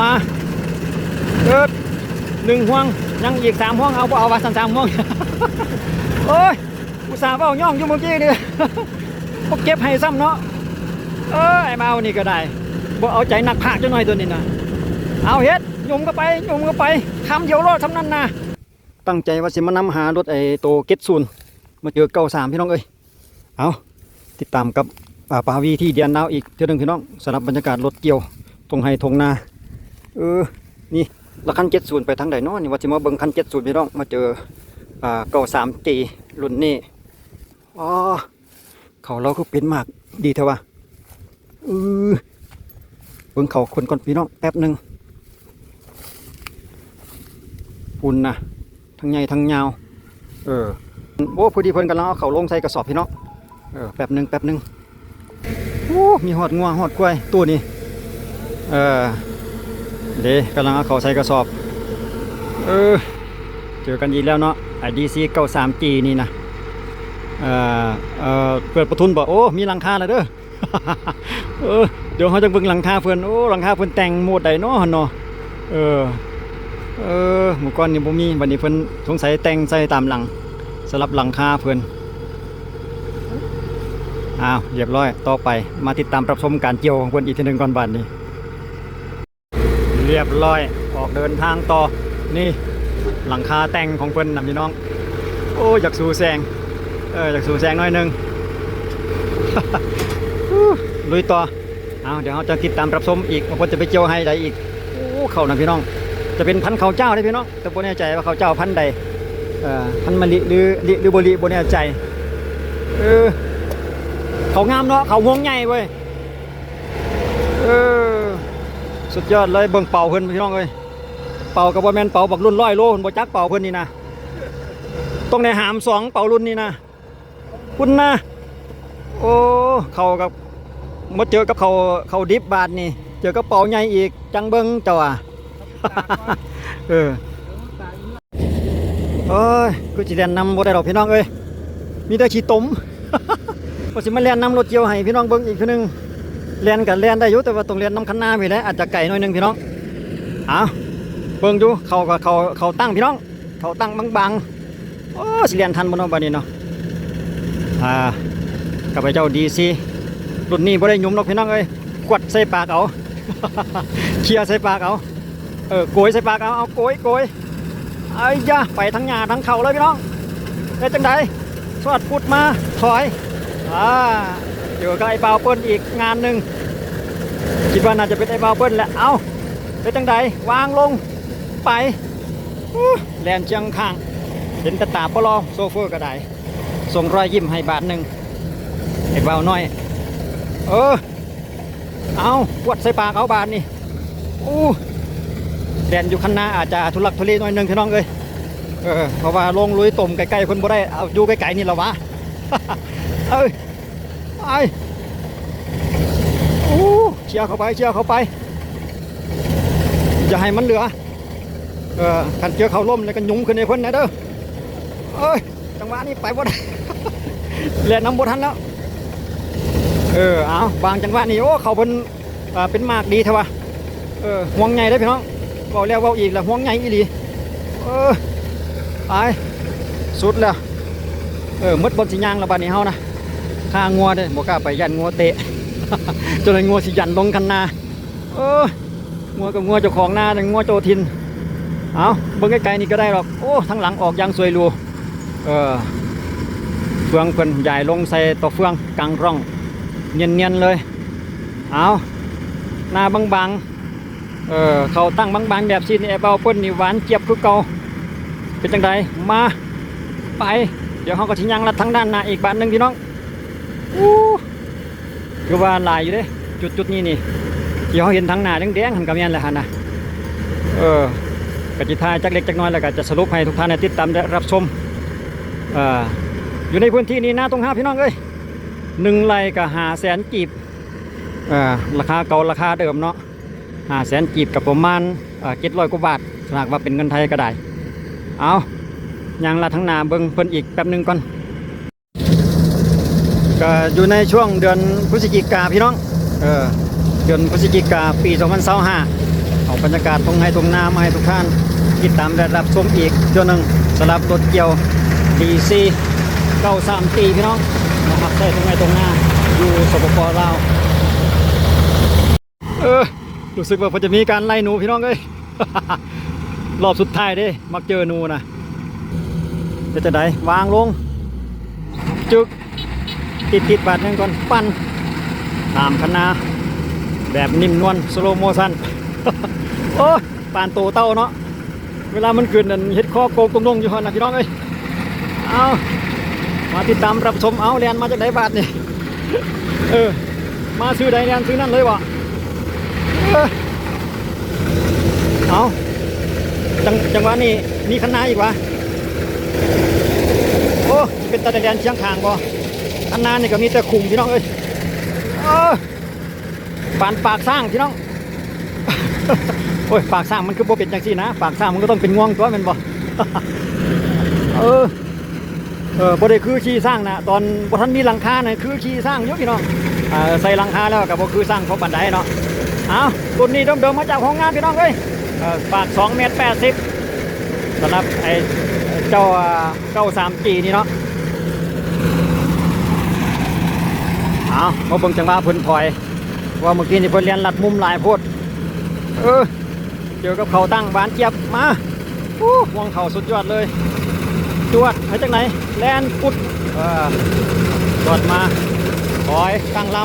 มาเกิดหนึ่งห่วงยังอีกสามห่วงเอาเอาว่าสามสามห่วงโอ้ยอุตส่าห์เอาย่องอยู่เมื่อกี้นี่พวกเก็บให้ซ้ำเนาะเออไอ้เมานี่ก็ได้บ่เอาใจหนักผากจังหน่อยตัวนี้นะเอาเฮ็ดยุ่มก็ไปยุ่มก็ไปคำเดียวรอดทำนั้นนะตั้งใจว่าสิมานำหารถไอ้โตเก็ตซูนมาเจอเก้าสามพี่น้องเอ้ยเอาติดตามกับป่าปาวีที่เดียนนาวอีกเท่านึงพี่น้องสำหรับบรรยากาศรถเกี่ยวตรงไฮทงนา เออ นี่ล้วคันเจ็ดศูนย์ไปทางใดเนาะนี่ว่าสิมาเบิ่งคันเจ็ดศูนย์พี่น้องมาเจออ่าเก้าสามตีรุ่นนี้อ๋อเขาเราก็เป็นมากดีเถอะวะเออเบิ่งเขาคนก่อนพี่น้องแป๊บหนึ่งปุ่นนะทั้งใหญ่ทั้งยาว เออโอ้พอดีเพิ่นกำลังเอาเขาลงใส่กระสอบพี่น้องเออแป๊บหนึ่งแป๊บหนึ่งโอ้มีหอดงัวหอดกล้วยตัวนี้เออ เด้กำลังเอาเขาใส่กระสอบ เออ เจอกันอีกแล้วเนาะไอดีซีเก้าสามจีนี่นะเอ่อเอ่อเปิดประทุนบอกโอ้ มีหลังคาแล้วเด้อเออเดี๋ยวเขาจะเบิ่งหลังคาเพิ่อนโอ้หลังคาเพิ่อนแต่งโมดใดเนาะหั่นเนาะเออเออเมื่ก่อนนี่บ่มีวันนี้เพิ่นสงสัยแต่งใส่ตามหลังสลับหลังคาเพิ่นอ้าวเรียบร้อยต่อไปมาติดตามรับชมการเกี่ยวของเพิ่นอีกทีหนึ่งก่อนบัดนี้ เรียบร้อยออกเดินทางต่อนี่หลังคาแต่งของเพิ่นนำพี่น้อง โอ้อยากสูแซงเออจากสูแสงหน่อยนึงลุยต่อเอาเดี๋ยวเราจะติดตามรับชมอีกว่าเพิ่นจะไปเจียวให้ใดอีกโอ้เขานะพี่น้อง จะเป็นพันเขาเจ้าได้พี่น้องแต่บ่แน่ใจว่าเขาเจ้าพันใดเอ่อพันมะลิหรือลิหรือบ่ลิบ่แน่ใจเออเขางามเนาะเขางวงใหญ่เว้ยเออ สุดยอดเลยเบิ่งเป่าเพิ่นพี่น้องเอ้ยเป่ากับบ่าแมนเป่าบักรุ่นร้อยโลเพิ่นบ่จักเป่าเพิ่นนี่นะต้องในหามสองเป่ารุ่นนี่นะคุณนะโอ้เขากับมาเจอกับเขาเขาดิบบาทนี่ เจอกับเป่าใหญ่อีกจังเบิงเจ้าอะเออโอ้ยกูจะเรียนนำบ่ได้ดอกพี่น้องเอ้ยมีแต่ขี้ตมว่าสิมาเรียนนำรถเกียวให้พี่น้องเบิ่งอีกทีหนึง เรียนกันเรียนได้อยู่แต่ว่าต้องเรียนน้ำคันหน้าไปแล้วอาจจะไกลหน่อยหนึงพี่น้องเอาเบิ่งดูเขากับเขาเขาตั้งพี่น้องเขาตั้งบางๆโอ้สิเรียนทันบ่เนาะบัดนี้เนาะอ่ากับไปเจ้าดีซีรุ่นนี้บ่ได้ยุ่มหรอกพี่น้องเอ้ยกวดใส่ปากเอาเคลียร์ใส่ปากเอาเออโกยใส่ปากเอาเอาโกยโกยไอ้ยะไปทั้งหญ้าทั้งเขาเลยพี่น้องได้จังไดสวัสดพุดมาถอยอ่า เดี๋ยวกับไอ้เปาเปิ้ลอีกงานหนึ่งคิดว่าน่าจะเป็นไอ้เปาเปิ้ลแหละเอาได้จังไดวางลงไปแลนเชียงข้างเห็นตะตาปลอโซเฟอร์ก็ได้ส่งรอยยิ้มให้บาทหนึ่งไอ้เบาน้อย เออ เอาปวดใส่ปากเอาบาทนี่อู้แดนอยู่ข้างหน้าอาจจะทุลักทุเลหน่อยหนึงพี่น้องเอ้ยเออเพราะว่าลงลุยต้มไกลๆคนบ่ได้เอาอยู่ไกลๆนี่ละวะเอ้ ไอ้อู้เชียร์เข้าไปเชียร์เข้าไปอย่าให้มันเหลือเออคันเจอเขาล่มแล้วก็ยุ้มขึ้นในเพิ่นนะเด้อเอ้ยจังหวะนี้ไปบ่ได้เล่นน้ำบ่ทันแล้วเออเอาบางจังหวะนี้โอ้เขาเป็นเป็นมากดีเถอะวะเออห่วงใหญ่ได้พี่น้องเว้าแล้วเว้าอีกแล้วห่วงใหญ่อีหลีเออไปสุดแล้วเออมดบนสิยางแล้วบัดนี้เฮานะ ข้างัวเด้บ่กล้าไปยันงัวเตะ จนเลยงัวสิยันลงคันนาเอองัวกับงัวเจ้าของนาแต่งัวโจทินเอาเบิ่งไกลๆนี่ก็ได้หรอกโอ้ทั้งหลังออกยางสวยรูเออเฟืองเพิ่นใหญ่ลงใส่ตัวเฟืองกลางร่อง เนียนๆเลยเอาหน้าบางๆเออเขาตั้งบางๆแบบซีนแอบเอาเปิ้นนี่หวานเจี๊ยบคือเก่าเป็นจังไดมาไป เดี๋ยวเขาก็ชิยังลัดทั้งด้านหน้าอีกบานหนึ่งพี่น้อง คือว่าหลายอยู่เด้จุดจุดๆนี้นี่ที่เขาเห็นทั้งหน้าแดงๆหันกับแม่นแหละฮะนะเออกจิทายจักเล็กจักน้อยแล้วก็จะสรุปให้ทุกท่านได้ติดตามได้รับชมเอ่ออยู่ในพื้นที่นี้นะตรงห้าพี่น้องเอ้ยหนึ่งไร่ก็หาแสนกีบเอ่อราคาเก่าราคาเดิมเนาะหาแสนกีบกับประมาณเจ็ดร้อยกว่าบาทสากว่าเป็นเงินไทยก็ได้เอายังละทั้งหนาเบิ้งเพิ่นอีกแป๊บหนึงก่อน ก็อยู่ในช่วงเดือนพฤศจิกาพี่น้องเออเดือนพฤศจิกาปี 2025เอาบรรยากาศตรงไห้ตรงนามาให้ทุกท่านติดตามและรับชมอีกเจ้าหนึ่งสำหรับรถเกี่ยว DC 93ปีพี่น้องนะครับใส่ตรงไห้ตรงนาอยู่สปปลาวเออรู้สึกว่าพอจะมีการไล่หนูพี่น้องเอ้ยรอบสุดท้ายเด้ มักเจอหนูนะจะจะได้วางลง จึก ติดติดบาทหนึงก่อนปั้นตามคณะแบบนิ่มนวลสโลโมชันโอ้ปานโตเต้าเนาะเวลามันเกินนั่นเฮ็ดข้อโกงตรงอยู่ฮอนนะพี่น้องเอ้ยเอามาติดตามรับชมเอาเรียนมาจากไหนบาทนี่เออมาซื้อใดเรียนซื้อนั่นเลยวะเออเอาจังจังหวะนี้มีคณะอีกวะโอ้เป็นตาแดนเชียงคางบ่ คณะนี่ก็มีแต่คุมพี่น้องเอ้ยปานปากสร้างพี่น้องโอ้ยปากสร้างมันคือบ่เป็นจังซี่นะปากสร้างมันก็ต้องเป็นง่วงตัวมันบ่เออเออบ่ได้คือขี้สร้างนะตอนบ่ทันมีหลังคาน่ะคือขี้สร้างอยู่พี่น้องอ่าใส่หลังคาแล้วก็บ่คือสร้างเพราะปานใดเนาะเอารุ่นนี้เดิมๆมาจากโรงงานพี่น้องเอ้ยปาก2เมตร80สำหรับไอ้เจ้าเก้าสามจีนี่เนาะ เอามาเบิ่งจังหวะเพิ่นถอย ว่าเมื่อกี้นี่เพิ่นเรียนลัดมุมหลายโพดเออเจอกับเขาตั้งบานเจี๊ยบมาอู้วงเขาสุดยอดเลยจวดไปจากไหนแลนปุดเออจวดมาถอยตั้งล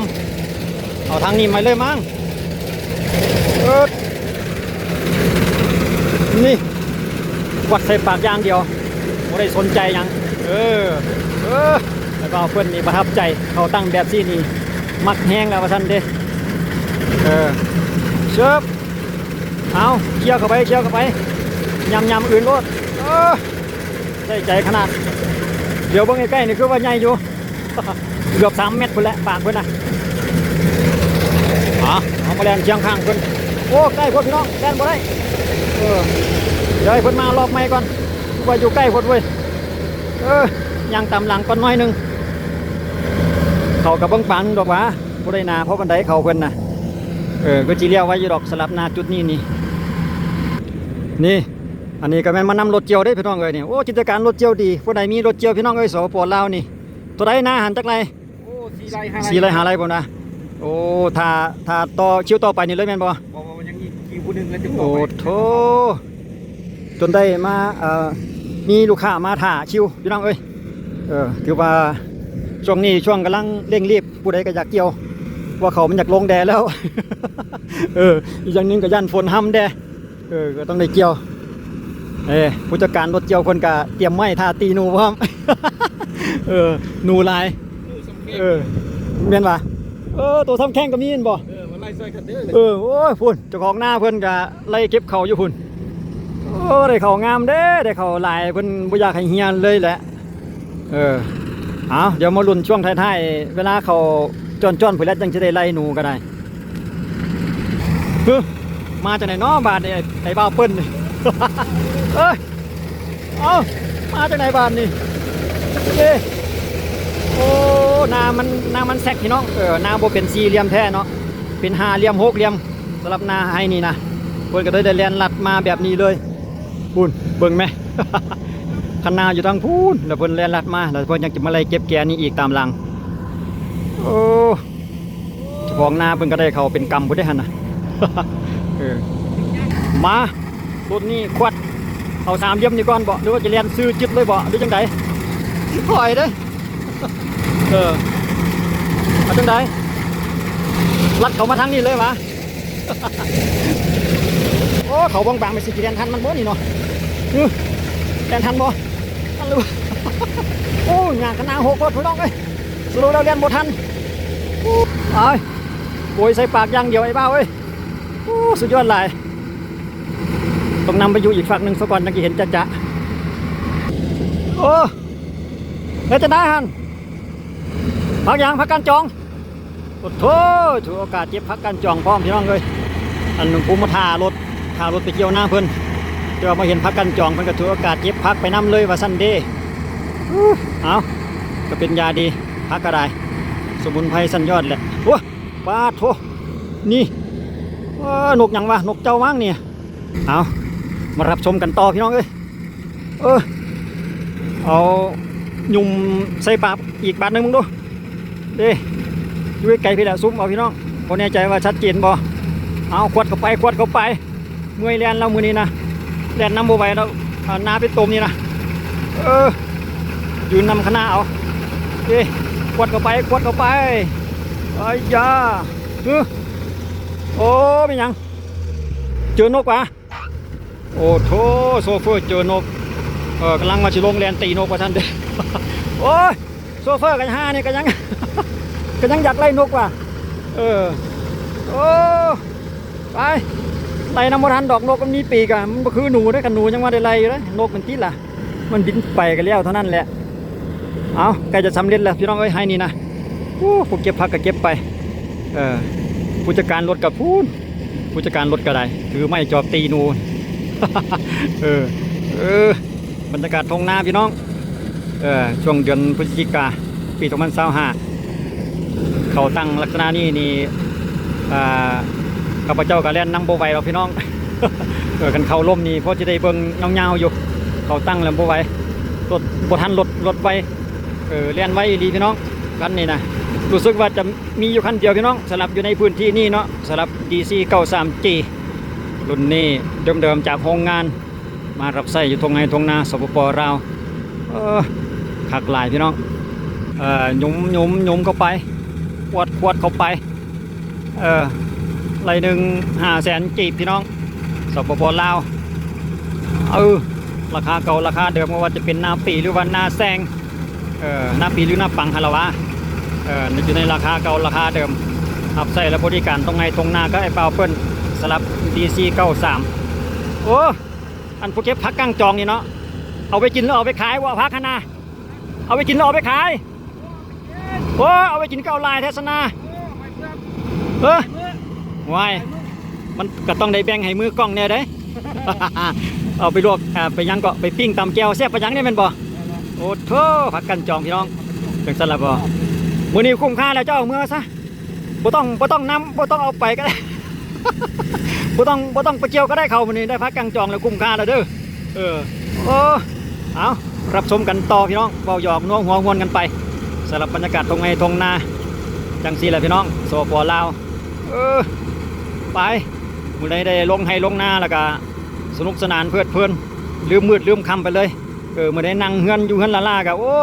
ำเอาทางนี้มาเลยมั้งเออนี่วัดใส่ปากยางเดียวไม่ได้สนใจยัง เออ เออ แล้วก็เอาเพื่อนนี่ประทับใจเขาตั้งแบบที่นี่มักแห้งแล้วว่าท่านเด้เออเชิบเอาเคี่ยวเข้าไปเคี่ยวเข้าไปยำยำอื่นรดเออใส่ใจขนาด เดี๋ยวเบิ่งใกล้ๆนี่คือว่าใหญ่อยู่เกือบสามเมตรพุ่นแหละปากเพิ่นนะอ๋อเอามาแลนเชียงข้างเพิ่นโอ้ใกล้พวกพี่น้องแลนบ่ได้เออเดี๋ยวให้เพิ่นมารอบใหม่ก่อนว่าอยู่ใกล้พดเว้ยเออยังตามหลังก่อนหน้อยหนึง เขากับเบิ้งปังดอกหว่าบ่ได้นาเพราะบันไดเขาเพิ่นน่ะเออก็จีเลี้ยวไว้อยู่ดอกสลับนาจุดนี้นี่นี่ อันนี้ก็แม่นมานำรถเจียวได้พี่น้องเอ้ยนี่โอ้จินตการรถเจียวดีผู้ใดมีรถเจียวพี่น้องเอ้ยสปปลาวนี่ ตัวใดนาหันจักไรโอ้สีไรห้าสีไรหาไรบ่นะโอ้ถ้าถ้าต่อคิวต่อไปนี่เลยแม่นบ่บอกว่ายังอีกกี่ผู้หนึงแล้วจะบอโอ้กไปโถจนได้มาเอ่อมีลูกค้ามาถ่าคิวพี่น้องเอ้ยเออถือว่า ช่วงนี้ช่วงกำลังเร่งรีบผู้ใดก็อยากเกี่ยว ว่าเขามันอยากลงแดแล้ว เอออีกอย่างหนึงก็ยันฝนห้ำแดเออก็ต้องได้เกี่ยว เออผู้จัดการรถเกี่ยวคนก็เตรียมไม้ท่าตีหนูพร้อมเออหนูลายเออเมียนว่าเออตัวทำแข้งก็มีเห็นบ่เออมันไล่ซอยคันเด้อเลยเออโอ้ยพุ่นเจ้าของหน้าเพิ่นก็ไล่เก็บเขาอยู่พุ่นโอ้ได้เขางามเด้ได้เขาหลายเพิ่นบ่อยากให้เฮียนเลยแหละเออ เอาเดี๋ยวมาลุ้นช่วงท้ายๆ เวลาเขาจอนจอนๆพุ่นแล้วจังจะได้ไล่หนูก็ได้ฮึมาจากไหนเนาะบาทนี่ไอ้ไอ้บ้าเปิ้นนี่เอ้ยเอามาจากไหนบาทนี่เอ้โอ้นามันนามันแซกพี่น้องเออนาโบเป็นสี่เหลี่ยมแท้เนาะเป็นห้าเหลี่ยมหกเหลี่ยมสำหรับนาให้นี่นะเพิ่นก็ได้ได้แลนลัดมาแบบนี้เลยพูนเบิ่งไหม คันนาอยู่ทางพูนแล้วเพิ่นแลนลัดมาแล้วเพิ่นยังจะมาไล่เก็บแกนี่อีกตามหลังโอ้เจ้าของนาเพิ่นก็ได้เขาเป็นกรรมพุ่นได้หั่นน่ะเออมารถนี้ควัดเอาสามเหลี่ยมนี่ก่อนบ่หรือว่าจะแล่นซื้อจิตเลยบ่หรือจังไดถอยเด้เออเอาจังไดลัดเขามาทางนี้เลยวะโอ้เขาบางบางๆไปสิกี่แดนทันมันบ่นี่เนาะอื้อแดนทันบ่ หรือบ่โอ้ยางขนาหกรถพี่น้องเอ้ยสรุปเราเรียนบ่ทันโอ้เอ้ยโวยใส่ปากย่างเดียวไอ้บ้าเอ้ยโอ้สุดยอดหลายต้องนำไปอยู่อีกฝั่งหนึ่งซะก่อนจังกี่เห็นจะจะโอ้แล้วจะได้หันพักยางพักกันจองโอ้โถถือโอกาสเจ็บพักกันจองพร้อมพี่น้องเลยอันหนึ่งภูมิทารถทารถไปเกี่ยวหน้าเพิ่อน เจอมาเห็นพักกันจองเพิ่นก็ถือโอกาสเจ็บพักไปน้ำเลยว่าสั้นเด้เอาก็เป็นยาดีพักก็ได้ สมุนไพรสั้นยอดแหละโอ้ปลาโถนี่เอ้อนกยังวะนกเจ้าว่างเนี่ยเอามารับชมกันต่อพี่น้องเอ้ยเออเอาหยุ่มใส่ปากอีกบาทหนึ่งมึงดูเด้อยู่ไกลพี่แหละซุ้มเอาพี่น้องพอแน่ใจว่าชัดเจนบ่เอาขวดเข้าไปขวดเข้าไปเมื่อยแลนเรามือนี้นะ แลนน้ำโบไหวแล้วเอาน้าไปต้มนี่นะเออยืนนำคณะเอาเด้ขวดเข้าไปขวดเข้าไปไอ้ยาเออโอ้เป็นหยัง เจอนกวะโอ้โถโซเฟอร์เจอนกเออกำลังมาชิลงแลนตีนกว่าท่านเด้โอ้ยโซเฟอร์กันห้านี่ก็ยังก็ยังอยากไล่นกว่ะเออโอ้ไป ไล่น้ำมันทันดอกนกมันมีปีกอะมันก็คือหนูได้อกันหนูยังว่าได้ไล่อยู่เลยนกมันติดล่ะ มันบินไปกันแล้วเท่านั้นแหละ เอาใกล้จะสำเร็จแล้วพี่น้องเอ้ยให้นี่นะโอ้ผู้เก็บผักก็เก็บไป เออผู้จัดการรถกับพูนผู้จัดการรถก็ได้ ถือไม้จอบตีหนู เออ เออบรรยากาศทงนาพี่น้อง เออช่วงเดือนพฤศจิกาปี2025เขาตั้งลักษณะนี้นี่อ่า ข้าพเจ้าก็เล่นน้ำโบไหวเราพี่น้องเออกันเขาล่มนี่เพราะจะได้เบิ่งเงาๆอยู่ เขาตั้งแล้วโบไหวรถบทันรถรถไวเออเล่นไว้ดีพี่น้องคันนี้นะรู้สึกว่าจะมีอยู่คันเดียวพี่น้องสลับอยู่ในพื้นที่นี่เนาะสลับ DC 93G รุ่นนี้เดิมๆจากโรงงาน มารับใช้อยู่ทงไงทงนาสปปลาวเออขักหลายพี่น้องเออหยุมหยุมหยุมเข้าไปขวดขวดเข้าไปเออ ไรหนึ่งห้าแสนกีบพี่น้องสปปลาวเออราคาเก่าราคาเดิมว่าจะเป็นหนาปีหรือว่าหนาแซงเออหนาปีหรือหนาปังฮะละวะเอออยู่ในราคาเก่าราคาเดิมอับใส่และบริการตรงไงตรงหน้าก็ไอ้เปล่าเปิ้ลสลับ DC 93โอ้อันผู้เก็บพักกั้งจองนี่เนาะเอาไปกินแล้วเอาไปขายว่าพักนาเอาไปกินแล้วเอาไปขายโอ้เอาไปกินก็เอาลายเทศนาเออ วายมันก็ต้องได้แบ่งให้มือกล้องเนี่ยเด้ เอาไปลวกอ่าไปยังก็ไปปิ้งตำแก้วแซ่บไปยังเนี่ยแมันบ่โอ้โถพักกันจองพี่น้องเป็นสลับบ่มื้อนี้คุ้มค่าแล้วเจ้าเอามื่อซะบ่ต้องบ่ต้องนำบ่ต้องเอาไปก็ได้บ่ต้องบ่ต้องไปเกี่ยวก็ได้เขามื้อนี้ได้พักกลางจองแล้วคุ้มค่าแล้วเด้อเออโอ้เอารับชมกันต่อพี่น้องเบาหยอกนัวหัวงวนกันไปสำหรับบรรยากาศตรงไงตรงนาจังสีแหละพี่น้องโซปอลาวเออ ไปมื้อใดได้ลงให้ลงหน้าแล้วก็สนุกสนานเพลิดเพลินลืมมืดลืมคำไปเลยเออมือใดนั่งเฮือนอยู่เฮือนละล่าก็โอ้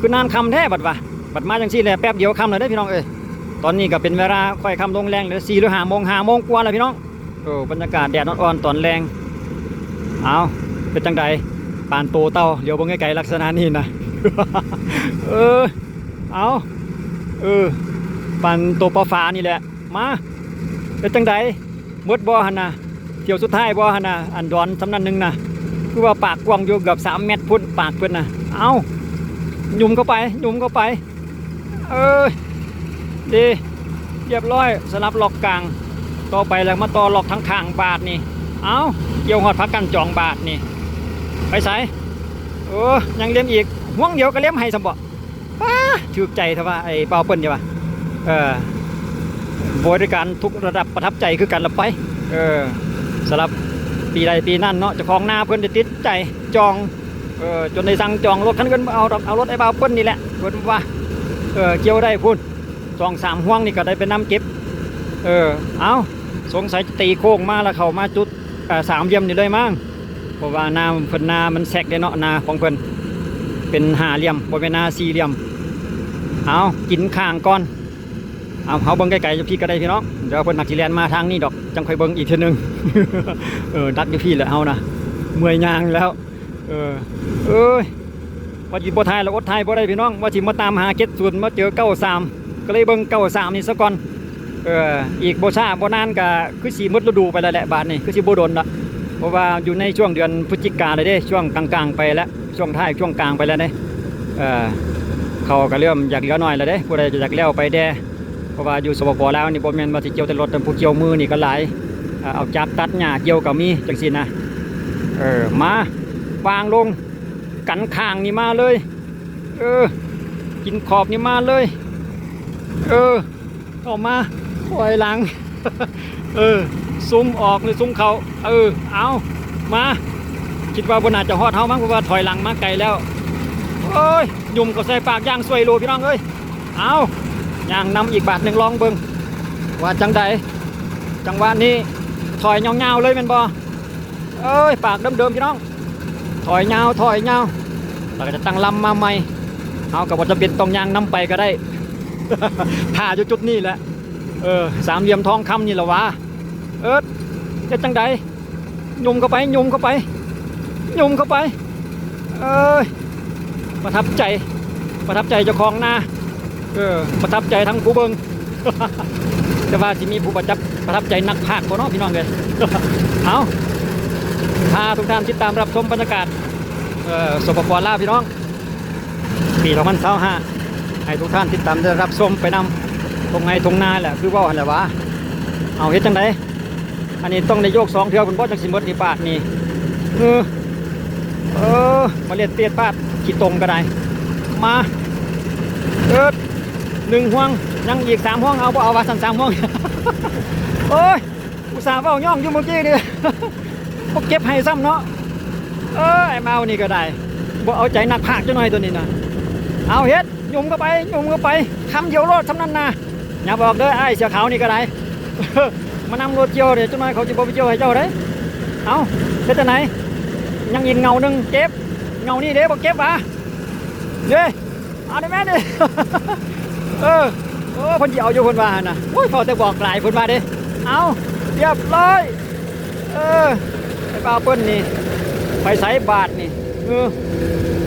คือนานคำแท้บัดวะบัดมาจังซี่แหละแป๊บเดียวคำเลยได้พี่น้องเอ้ยตอนนี้ก็เป็นเวลาค่อยคำลงแรงเลือสี่หรือห้าโมงห้าโมงกว่าแล้วพี่น้องโอ้บรรยากาศแดดอ่อนๆตอนแรงเอาเป็นจังใดปานโตเต้าเดี๋ยวบิ่งไกลลักษณะนี้นะเออเอาเออปานโตปลาฟ้านี่แหละ มา เป็นจังใดหมดบ่อหันนะเที่ยวสุดท้ายบ่อหันนะอันดอนสำนันหนึ่งนะคือว่าปากกว้างอยู่เกือบสามเมตรพุ่นปากเพิ่นนะเอายุ่มเข้าไปยุ่มเข้าไป เออดีเรียบร้อยสลับล็อกกลาง ต่อไปแล้วมาต่อล็อกทั้งข้างบาทนี่เอาเกี่ยวหอดพักกันจองบาทนี่ไปใส่โอ้ยังเลี้ยมอีกห่วงเดียวก็เลี้ยมให้สมบัติป้าชื่นใจเถอะว่าไอ้เปาเปิ้ลใช่ปะเออ บริการทุกระดับประทับใจคือกันละไป เออสำหรับปีใดปีนั่นเนาะเจะของหน้าเพิ่นได้ติดใจจองเออจนได้สั่งจองรถคันเกินเอาดอกเอารถไอ้บ่าวเปิ้ลนี่แหละเพิ่นว่าเออเกี่ยวได้พุ่นสองสามห่วงนี่ก็ได้ไปน้ำเก็บ เออเอาสงสัยจะตีโค้งมาแล้วเข้ามาจุดอ่าสามเหลี่ยมนี่เลยมั้งเพราะว่านาเพิ่นนามันแซกได้เนาะนาของเพิ่นเป็นห้าเหลี่ยมบ่เป็นนาสี่เหลี่ยม เอากินข้างก่อน เอาเฮาเบิ่งไกลๆอยู่พี่ก็ได้พี่น้องเดี๋ยวเพิ่นนักสิแล่นมาทางนี้ดอกจังค่อยเบิ่งอีกเทื่อนึงเออดักอยู่พี่แหละเฮานะเมื่อยยางแล้ว เออเอ้ยว่าจิบ่ทายแล้วอดทายบ่ได้พี่น้องว่าจิมาตามหาเก็ดศูนย์มาเจอเก้าสามก็เลยเบิ่งเก้าสามนี่ซะก่อนเอออีกบ่ช้าบ่นานก็คือสิหมดฤดูไปแล้วแหละบาดนี้คือสิบ่โดนละเพราะว่าอยู่ในช่วงเดือนพฤศจิกาเลยเด้ช่วงกลางๆไปแล้วช่วงท้ายช่วงกลางไปแล้วเด้เออเขาก็เริ่มอยากเหลือน้อยแล้วเด้ผู้ใดจะอยากแล้วไปแด่ เพราะว่าอยู่สปปแล้วนี่บ่แม่นว่าสิเกี่ยวแต่รถแต่ผู้เกี่ยวมือนี่ก็หลายเอาจับตัดหญ้าเกี่ยวก็มีจังซี่นะเออมาวางลงกันข้างนี่มาเลย เออ กินขอบนี่มาเลย เออออกมาปล่อยหลัง เออซุ่มออกหรือซุ่มเขาเออ เอามาคิดว่าบนอาจจะฮอดเฮามั้งเพราะว่าถอยหลังมาไกลแล้วโอ้ยยุ่มก็ใส่ปากย่างสวยโลพี่น้องเอ้ยเอา ย่างนำอีกบาทหนึ่งลองเบิงว่าจังใดจังหวะนี้ถอยเงาๆเลยแม่นบ่เอ้ยปากเดิมๆพี่น้อง ถอยเงาถอยเงาเราก็จะตั้งลำมาใหม่เอากับว่าจะเป็นต้องยางนำไปก็ได้ท่าอยู่จุดนี้แหละเออสามเหลี่ยมทองคำนี่แหละวะเออจะจังใดยุ่มเข้าไปยุ่มเข้าไปยุ่มเข้าไปเอ้ยประทับใจประทับใจเจ้าของนา เออประทับใจทั้งผู้เบิงแต่ว่าที่มีผู้ประจับประทับใจนักภาคบ่เนาะพี่น้องเลยเอาพาทุกท่านติดตามรับชมบรรยากาศสปปลาวพี่น้องปี2025ให้ทุกท่านติดตามได้รับชมไปนำตรงไงตรงนาแหละคือว่าหั่นแหละวะเอาเฮ็ดจังไดอันนี้ต้องได้โยกสองเทื่อคุณบ่อจังสิหมดนี่ปาดนี่เออเออมาเรียนเตียดปาดขี้ตรงก็ได้มา หนึ่งห่วงยังอีกสามห่วงเอาบ่เอาว่าสันสามห่วงโอ้ยอุตส่าห์เว้าย่องอยู่เมื่อกี้นี่บ่เก็บให้ซ้ำเนาะเออไอ้เมานี่ก็ได้บ่เอาใจหนักภาคจังหน่อยตัวนี้นะเอาเฮ็ดยุ่มเข้าไปยุ่มเข้าไปคำเดียวรอดทำนั้นนะอย่าบอกเด้อไอ้เสือขาวนี่ก็ได้มานำรถเจียวเดี๋ยวจังหน่อยเขาจะบ่ไปเจียวให้เจ้าได้เอาเฮ็ดจังไหนยังยินเงาหนึ่งเก็บเงานี่เด้บอกเก็บอะเด้เอาได้ไหมเด้ เออโอ้เพ่นสิเอาอยู่พ่นว่าหั่นน่ะโอ้ยพอแต่บอกหลายเพ่นว่าเด้เอาเรียบร้อยเออไอ้บ่าเปิ้นนี่ไปใส่บาทนี่เออ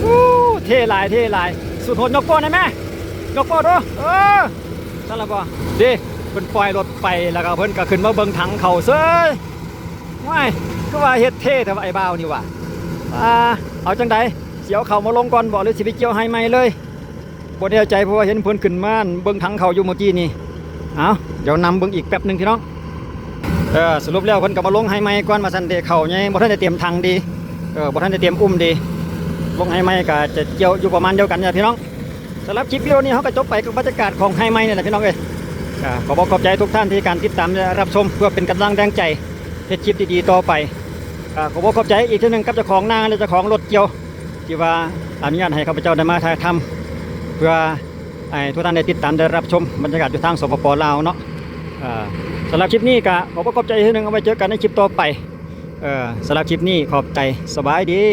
อู้เท่หลายเท่หลาย สุดโหดยกโป้ได้ไหมยกโป้ดูเออสั่นละบ่ดิเพิ่นปล่อยรถไปแล้วก็เพิ่นก็ขึ้นมาเบิ่งถังเขาเซ้ยว้ายก็ว่าเฮ็ดเท่แต่ว่าไอ้บ่าวนี่ว่ะอ่าเอาจังใดเสียวเขามาลงก่อนบอกเลยสิไปเกี่ยวให้ไหมเลย บ่แน่ใจเพราะว่าเห็นเพิ่นขึ้นม่านเบิ่งถังเขาอยู่เมื่อกี้นี่เอาเดี๋ยวนำเบิ่งอีกแป๊บหนึ่งพี่น้องเออสรุปแล้วเพิ่นก็มาลงให้ไหมก่อนมาสันเดเขาไงบ่ทันได้เตรียมถังดีเออบ่ทันได้เตรียมอุ้มดีลงให้ไหมก็จะเกี่ยวอยู่ประมาณเดียวกันนี่ยพี่น้องสำหรับคลิปวิดีโอนี้เขาก็จบไปกับบรรยากาศของให้ไหมนี่แหละพี่น้องเอ้ยขอบอกขอบใจทุกท่านที่การติดตามรับชมเพื่อเป็นกำลังแรงใจเฮ็ดคลิปดีๆต่อไปอ่าขอบอกขอบใจอีกทีหนึ่งกับเจ้าของนาและเจ้าของรถเกี่ยวที่ว่าอนุญาตให้ข้าพเจ้าได้มาถ่ายทำ เพื่อให้ทุกท่านได้ติดตามได้รับชมบรรยากาศอยู่ทางสปปลาวเนาะสำหรับคลิปนี้ก็ขอประกอบใจอีกทีหนึ่งเอาไว้เจอกันในคลิปต่อไปออสำหรับคลิปนี้ขอบใจสบายดี